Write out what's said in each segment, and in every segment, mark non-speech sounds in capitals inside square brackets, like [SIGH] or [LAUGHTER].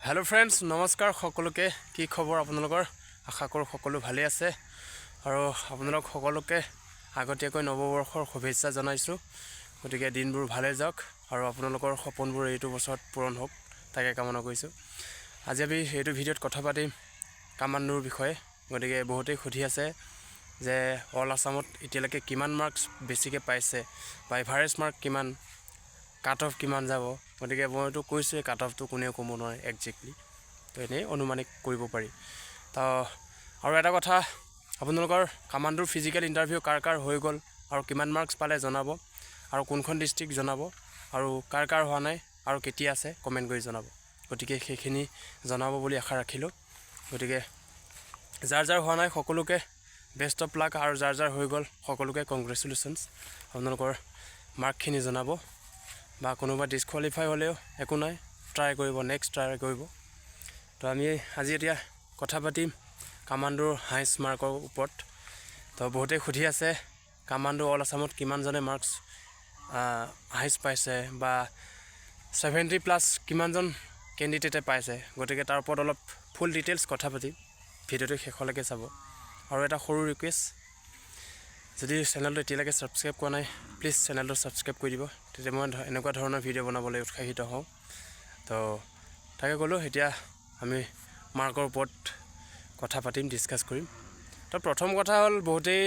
Hello friends নমস্কাৰ সকলোকে। কি খবৰ আপোনালোকৰ? আশা কৰোঁ সকলো ভালেই আছে। আৰু আপোনালোক সকলোকে আগতীয়াকৈ নৱবৰ্ষৰ শুভেচ্ছা জনাইছোঁ। গতিকে দিনবোৰ ভালে যাওক আৰু আপোনালোকৰ সপোনবোৰ এইটো বছৰত পূৰণ হওক তাকে কামনা কৰিছোঁ। আজি আমি এইটো ভিডিঅ'ত কথা পাতিম কামাণ্ডোৰ বিষয়ে। গতিকে বহুতেই সুধি আছে যে অল আছামত এতিয়ালৈকে কিমান মাৰ্কছ বেছিকৈ পাইছে বা এভাৰেজ মাৰ্ক কিমান কাট অফ কিমান যাব। গতিকে মইতো কৈছোঁৱেই কাট অফটো কোনেও ক'ব নোৱাৰে একজেক্টলি তো এনেই অনুমানিক কৰিব পাৰি। তো আৰু এটা কথা আপোনালোকৰ কামাণ্ডোৰ ফিজিকেল ইণ্টাৰভিউ কাৰ কাৰ হৈ গ'ল আৰু কিমান মাৰ্কছ পালে জনাব আৰু কোনখন ডিষ্ট্ৰিক্ট জনাব আৰু কাৰ কাৰ হোৱা নাই আৰু কেতিয়া আছে কমেণ্ট কৰি জনাব। গতিকে সেইখিনি জনাব বুলি আশা ৰাখিলোঁ। গতিকে যাৰ যাৰ হোৱা নাই সকলোকে বেষ্ট অফ লাক আৰু যাৰ যাৰ হৈ গ'ল সকলোকে কংগ্ৰেচুলেশ্যনছ আপোনালোকৰ মাৰ্কখিনি জনাব। বা কোনোবা ডিছকুৱালিফাই হ'লেও একো নাই ট্ৰাই কৰিব নেক্সট ট্ৰাই কৰিব। তো আমি আজি এতিয়া কথা পাতিম কামাণ্ডোৰ হাইষ্ট মাৰ্কৰ ওপৰত। তো বহুতেই সুধি আছে কামাণ্ডো অল আছামত কিমানজনে মাৰ্কছ হাইষ্ট পাইছে বা ছেভেণ্টি প্লাছ কিমানজন কেণ্ডিডেটে পাইছে। গতিকে তাৰ ওপৰত অলপ ফুল ডিটেইলছ কথা পাতিম। ভিডিঅ'টো শেষলৈকে চাব। আৰু এটা সৰু ৰিকুৱেষ্ট যদি চেনেলটো এতিয়ালৈকে ছাবস্ক্ৰাইব কৰা নাই প্লিজ চেনেলটো ছাবস্ক্ৰাইব কৰি দিব। তেতিয়া মই এনেকুৱা ধৰণৰ ভিডিঅ' বনাবলৈ উৎসাহিত হওঁ। তো তাকে ক'লোঁ এতিয়া আমি মাৰ্কৰ ওপৰত কথা পাতিম ডিছকাছ কৰিম। তো প্ৰথম কথা হ'ল বহুতেই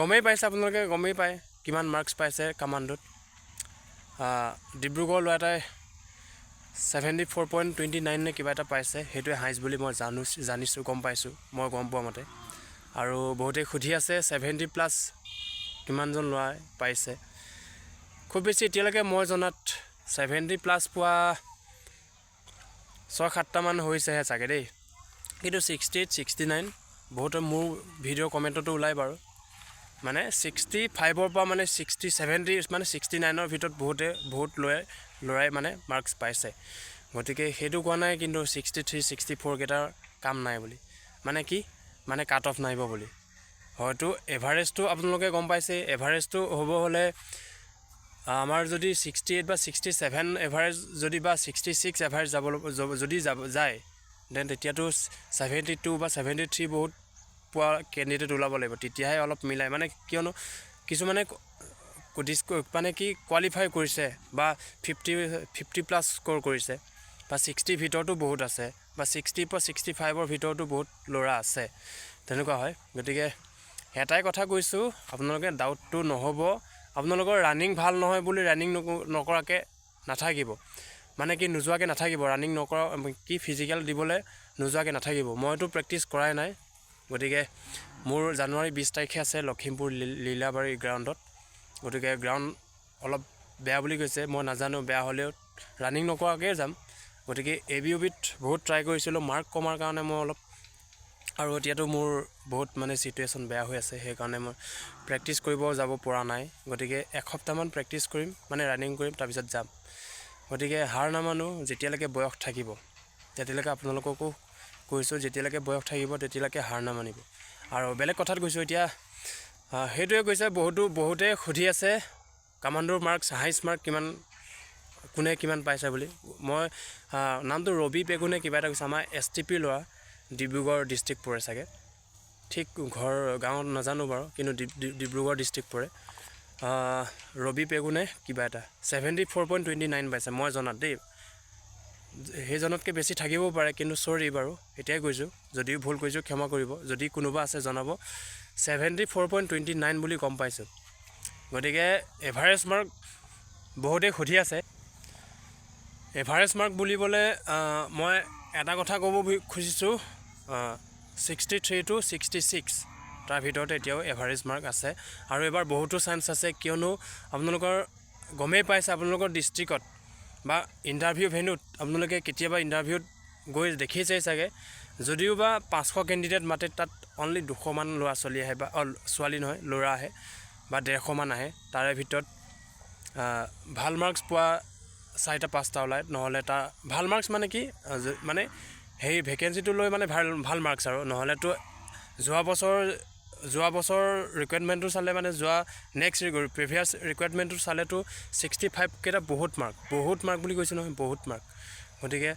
গমেই পাইছে আপোনালোকে গমেই পায় কিমান মাৰ্কছ পাইছে কামাণ্ডোত ডিব্ৰুগড় ল'ৰা এটাই seventy four point twenty nine নে কিবা এটা পাইছে সেইটোৱে হাইষ্ট বুলি মই জানো জানিছোঁ গম পাইছোঁ মই গম পোৱা মতে। আৰু বহুতেই সুধি আছে ছেভেণ্টি প্লাছ কিমানজন ল'ৰাই পাইছে। খুব বেছি এতিয়ালৈকে মই জনাত ছেভেণ্টি প্লাছ পোৱা ছয় সাতটামান হৈছেহে চাগে দেই। কিন্তু ছিক্সটি এইট ছিক্সটি নাইন বহুতে মোৰ ভিডিঅ' কমেণ্টতো ওলাই বাৰু। মানে ছিক্সটি ফাইভৰ পৰা মানে ছিক্সটি ছেভেণ্টি মানে ছিক্সটি নাইনৰ ভিতৰত বহুতে বহুত ল'ৰাই ল'ৰাই মানে মাৰ্কছ পাইছে। গতিকে সেইটো কোৱা নাই কিন্তু ছিক্সটি থ্ৰী ছিক্সটি ফ'ৰকেইটাৰ কাম নাই বুলি। মানে কি? মানে কাট অফ নাহিব বুলি। হয়তো এভাৰেজটো আপোনালোকে গম পাইছে এভাৰেজটো হ'ব হ'লে আমাৰ যদি ছিক্সটি এইট বা ছিক্সটি ছেভেন এভাৰেজ যদি বা ছিক্সটি ছিক্স এভাৰেজ যাব যদি যাব যায় দেন তেতিয়াতো ছেভেণ্টি টু বা ছেভেণ্টি থ্ৰী বহুত পোৱা কেণ্ডিডেট ওলাব লাগিব। তেতিয়াহে অলপ মিলাই মানে কিয়নো কিছুমানে ডিছ মানে কি কোৱালিফাই কৰিছে বা ফিফটি ফিফটি প্লাছ স্ক'ৰ কৰিছে বা ছিক্সটিৰ ভিতৰতো বহুত আছে। বা ছিক্সটিৰ পৰা ছিক্সটি ফাইভৰ ভিতৰতো বহুত ল'ৰা আছে। তেনেকুৱা হয়। গতিকে এটাই কথা কৈছোঁ আপোনালোকে ডাউটটো নহ'ব। আপোনালোকৰ ৰানিং ভাল নহয় বুলি ৰানিং নকৰাকৈ নাথাকিব। মানে কি নোযোৱাকৈ নাথাকিব। ৰানিং নকৰা কি ফিজিকেল দিবলৈ নোযোৱাকৈ নাথাকিব। মইতো প্ৰেক্টিছ কৰাই নাই। গতিকে মোৰ জানুৱাৰী বিছ তাৰিখে আছে লখিমপুৰ লীলাবাৰী গ্ৰাউণ্ডত গতিকে গ্ৰাউণ্ড অলপ বেয়া বুলি কৈছে। মই নাজানো বেয়া হ'লেও ৰানিং নকৰাকৈ যাম। গতিকে এ বি ইউ বহুত ট্ৰাই কৰিছিলোঁ মাৰ্ক কমাৰ কাৰণে মই অলপ, আৰু এতিয়াতো মোৰ বহুত মানে ছিটুৱেশ্যন বেয়া হৈ আছে, সেইকাৰণে মই প্ৰেক্টিছ কৰিব যাব পৰা নাই, গতিকে এসপ্তাহমান প্ৰেক্টিছ কৰিম মানে ৰানিং কৰিম, তাৰপিছত যাম। গতিকে হাৰ নামানো, যেতিয়ালৈকে বয়স থাকিব, তেতিয়ালৈকে আপোনালোককো কৈছোঁ, যেতিয়ালৈকে বয়স থাকিব, তেতিয়ালৈকে হাৰ নামানিব। আৰু বেলেগ কথাত কৈছোঁ এতিয়া সেইটোৱে কৈছে, বহুতো, বহুতে সুধি আছে, কামাণ্ডোৰ মাৰ্কছ হাইষ্ট মাৰ্ক কিমান কোনে কিমান পাইছে বুলি। মই নামটো ৰবি পেগুনে কিবা এটা কৈছে আমাৰ এছ টি পি ল'ৰা ডিব্ৰুগড় ডিষ্ট্ৰিক্ট পৰে চাগে। ঠিক ঘৰ গাঁৱত নাজানো বাৰু কিন্তু ডিব- ডিব- ডিব্ৰুগড় ডিষ্ট্ৰিক্ট পৰে। ৰবি পেগুনে কিবা এটা seventy four point twenty nine পাইছে মই জনাত দেই। সেইজনতকৈ বেছি থাকিবও পাৰে কিন্তু চৰি বাৰু এতিয়াই কৈছোঁ যদিও ভুল কৈছোঁ ক্ষমা কৰিব। যদি কোনোবা আছে জনাব। Seventy four point twenty nine বুলি গম পাইছোঁ। গতিকে এভাৰেজ মাৰ্ক বহুতেই সুধি আছে। এভাৰেজ মাৰ্ক বুলিবলৈ মই এটা কথা ক'ব খুজিছোঁ sixty three to sixty six তাৰ ভিতৰত এতিয়াও এভাৰেজ মাৰ্ক আছে। আৰু এইবাৰ বহুতো চান্স আছে কিয়নো আপোনালোকৰ গমেই পাইছে আপোনালোকৰ ডিষ্ট্ৰিক্টত বা ইণ্টাৰভিউ ভেন্যুত আপোনালোকে কেতিয়াবা ইণ্টাৰভিউত গৈ দেখিছেই চাগে যদিও বা পাঁচশ কেণ্ডিডেট মাতে তাত অনলি দুশমান ল'ৰা ছোৱালী আহে বা ছোৱালী নহয় ল'ৰা আহে বা ডেৰশমান আহে তাৰে ভিতৰত ভাল মাৰ্কছ পোৱা চাৰিটা পাঁচটা ওলায় নহ'লে তাৰ ভাল মাৰ্কছ মানে কি মানে সেই ভেকেঞ্চিটো লৈ মানে ভাল ভাল মাৰ্কছ আৰু। নহ'লেতো যোৱা বছৰ যোৱা বছৰ ৰিকুৱাৰমেণ্টটো চালে মানে যোৱা নেক্সট প্ৰিভিয়াছ ৰিকুৱাৰমেণ্টটো চালেতো ছিক্সটি ফাইভকেইটা বহুত মাৰ্ক বহুত মাৰ্ক বুলি কৈছোঁ নহয় বহুত মাৰ্ক গতিকে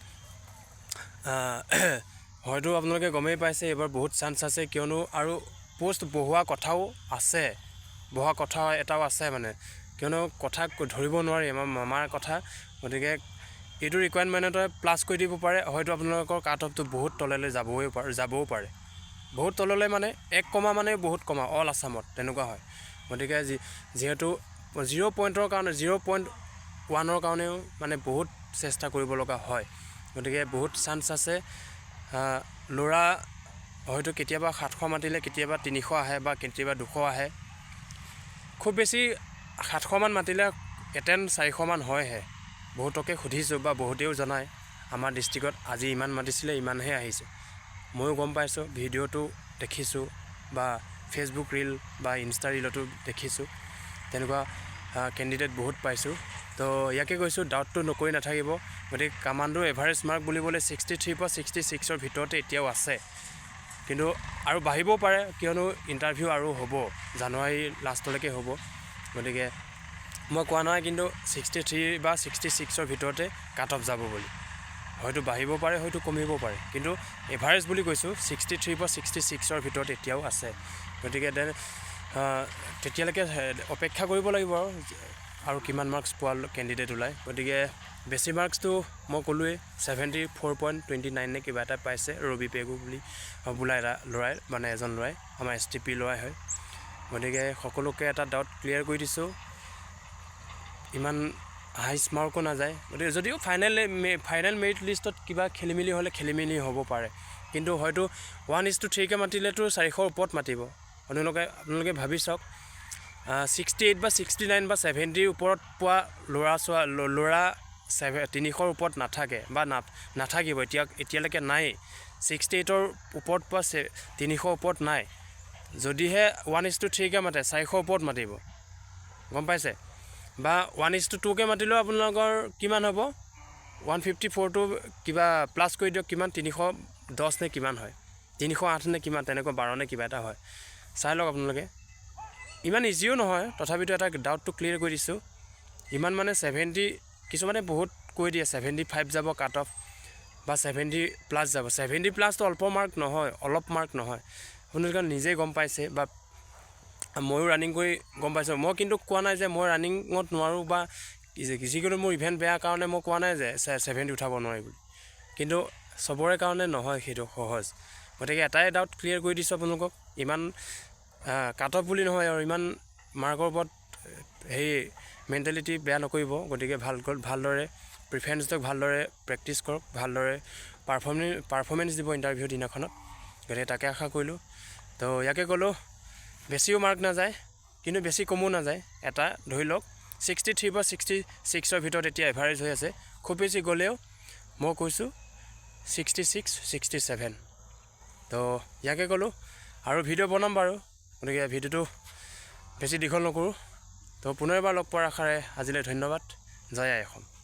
[CLEARS THROAT] হয়তো আপোনালোকে গমেই পাইছে এইবাৰ বহুত চান্স আছে কিয়নো আৰু প'ষ্ট বহোৱা কথাও আছে বহোৱা কথা এটাও আছে মানে। কিয়নো কথা ধৰিব নোৱাৰি আমাৰ মামাৰ কথা। গতিকে এইটো ৰিকুৱাৰমেণ্টতে প্লাছ কৰি দিব পাৰে। হয়তো আপোনালোকৰ কাট অফটো বহুত তললৈ যাবই পাৰে যাবও পাৰে। বহুত তললৈ মানে এক কমা মানে বহুত কমা অল আছামত তেনেকুৱা হয়। গতিকে যি যিহেতু জিৰ' পইণ্টৰ কাৰণে জিৰ' পইণ্ট ওৱানৰ কাৰণেও মানে বহুত চেষ্টা কৰিব লগা হয়। গতিকে বহুত চান্স আছে ল'ৰা হয়তো কেতিয়াবা সাতশ মাতিলে কেতিয়াবা তিনিশ আহে বা কেতিয়াবা দুশ আহে। খুব বেছি সাতশমান মাতিলে এটেন চাৰিশমান হয়হে। বহুতকে সুধিছোঁ বা বহুতেও জনায় আমাৰ ডিষ্ট্ৰিক্টত আজি ইমান মাতিছিলে ইমানহে আহিছে। ময়ো গম পাইছোঁ ভিডিঅ'টো দেখিছোঁ বা ফেচবুক ৰীল বা ইনষ্টা ৰীলতো দেখিছোঁ। তেনেকুৱা কেণ্ডিডেট বহুত পাইছোঁ। তো ইয়াকে কৈছোঁ ডাউটটো নকৰি নাথাকিব। গতিকে কামাণ্ডো এভাৰেজ মাৰ্ক বুলিবলৈ ছিক্সটি থ্ৰীৰ পৰা ছিক্সটি ছিক্সৰ ভিতৰতে এতিয়াও আছে। কিন্তু আৰু বাঢ়িবও পাৰে কিয়নো ইণ্টাৰভিউ আৰু হ'ব জানুৱাৰী লাষ্টলৈকে হ'ব। গতিকে মই কোৱা নাই কিন্তু ছিক্সটি থ্ৰী বা ছিক্সটি ছিক্সৰ ভিতৰতে কাট অফ যাব বুলি। হয়তো বাঢ়িব পাৰে হয়তো কমিব পাৰে কিন্তু এভাৰেজ বুলি কৈছোঁ ছিক্সটি থ্ৰীৰ পৰা ছিক্সটি ছিক্সৰ ভিতৰত এতিয়াও আছে। গতিকে দেন তেতিয়ালৈকে অপেক্ষা কৰিব লাগিব আৰু আৰু কিমান মাৰ্কছ পোৱা কেণ্ডিডেট ওলায়। গতিকে বেছি মাৰ্কছটো মই ক'লোৱেই seventy four point twenty nine নে কিবা এটা পাইছে ৰবি পেগু বুলি বোলা এটা ল'ৰাই মানে এজন ল'ৰাই আমাৰ এছ টি পি ল'ৰাই হয়। গতিকে সকলোকে এটা ডাউট ক্লিয়াৰ কৰি দিছোঁ। ইমান হাইচ মাৰ্কো নাযায়। গতিকে যদিও ফাইনেল ফাইনেল মেৰিট লিষ্টত কিবা খেলি মেলি হ'লে খেলি মেলি হ'ব পাৰে। কিন্তু হয়তো ওৱান ইজ টু থ্ৰীকৈ মাতিলেতো চাৰিশৰ ওপৰত মাতিব। আপোনালোকে আপোনালোকে ভাবি চাওক। ছিক্সটি এইট বা ছিক্সটি নাইন বা ছেভেণ্টিৰ ওপৰত পোৱা ল'ৰা ছোৱা ল'ৰা ছেভে তিনিশৰ ওপৰত নাথাকে বা না নাথাকিব। এতিয়া এতিয়ালৈকে নাই ছিক্সটি এইটৰ ওপৰত পোৱা তিনিশৰ ওপৰত নাই। যদিহে ওৱান ইজ টু থ্ৰীকৈ মাতে চাৰিশৰ ওপৰত মাতিব। গম পাইছে? বা ওৱান ইজ টু টুকৈ মাতিলেও আপোনালোকৰ কিমান হ'ব? ওৱান ফিফটি ফ'ৰটো কিবা প্লাছ কৰি দিয়ক, কিমান? তিনিশ দহ নে কিমান হয়? তিনিশ আঠ নে কিমান? তেনেকুৱা বাৰ নে কিবা এটা হয়। চাই লওক আপোনালোকে। ইমান ইজিও নহয়, তথাপিতো এটা ডাউটটো ক্লিয়াৰ কৰি দিছোঁ। ইমান মানে ছেভেণ্টি কিছুমানে বহুত কৈ দিয়ে ছেভেণ্টি ফাইভ যাব কাট অফ বা ছেভেণ্টি প্লাছ যাব। ছেভেণ্টি প্লাছটো অল্প মাৰ্ক নহয়, অলপ মাৰ্ক নহয়। আপোনালোকে নিজেই গম পাইছে বা ময়ো ৰানিং কৰি গম পাইছোঁ। মই কিন্তু কোৱা নাই যে মই ৰানিঙত নোৱাৰোঁ বা যিকোনো মোৰ ইভেণ্ট বেয়া কাৰণে মই কোৱা নাই যে ছেভেণ্টি উঠাব নোৱাৰি বুলি। কিন্তু চবৰে কাৰণে নহয় সেইটো সহজ। গতিকে এটাই ডাউট ক্লিয়াৰ কৰি দিছোঁ আপোনালোকক ইমান কাট অফ বুলি নহয় আৰু ইমান মাৰ্কৰ ওপৰত সেই মেণ্টেলিটি বেয়া নকৰিব। গতিকে ভালকৈ ভালদৰে প্ৰিফাৰেঞ্চ দিয়ক ভালদৰে প্ৰেক্টিছ কৰক ভালদৰে পাৰফৰ্মে পাৰফৰ্মেঞ্চ দিব ইণ্টাৰভিউ দিনাখনত। গতিকে তাকে আশা কৰিলোঁ। তো ইয়াকে ক'লোঁ বেছিও মাৰ্ক নাযায় কিন্তু বেছি কমো নাযায়। এটা ধৰি লওক ছিক্সটি থ্ৰী বা ছিক্সটি ছিক্সৰ ভিতৰত এতিয়া এভাৰেজ হৈ আছে। খুব বেছি গ'লেও মই কৈছোঁ ছিক্সটি ছিক্স ছিক্সটি ছেভেন তো ইয়াকে ক'লোঁ আৰু ভিডিঅ' বনাম বাৰু গতিকে ভিডিঅ'টো বেছি দীঘল নকৰোঁ। তো পুনৰ এবাৰ লগ পোৱাৰ আশাৰে আজিলৈ ধন্যবাদ। জয় আই অসম।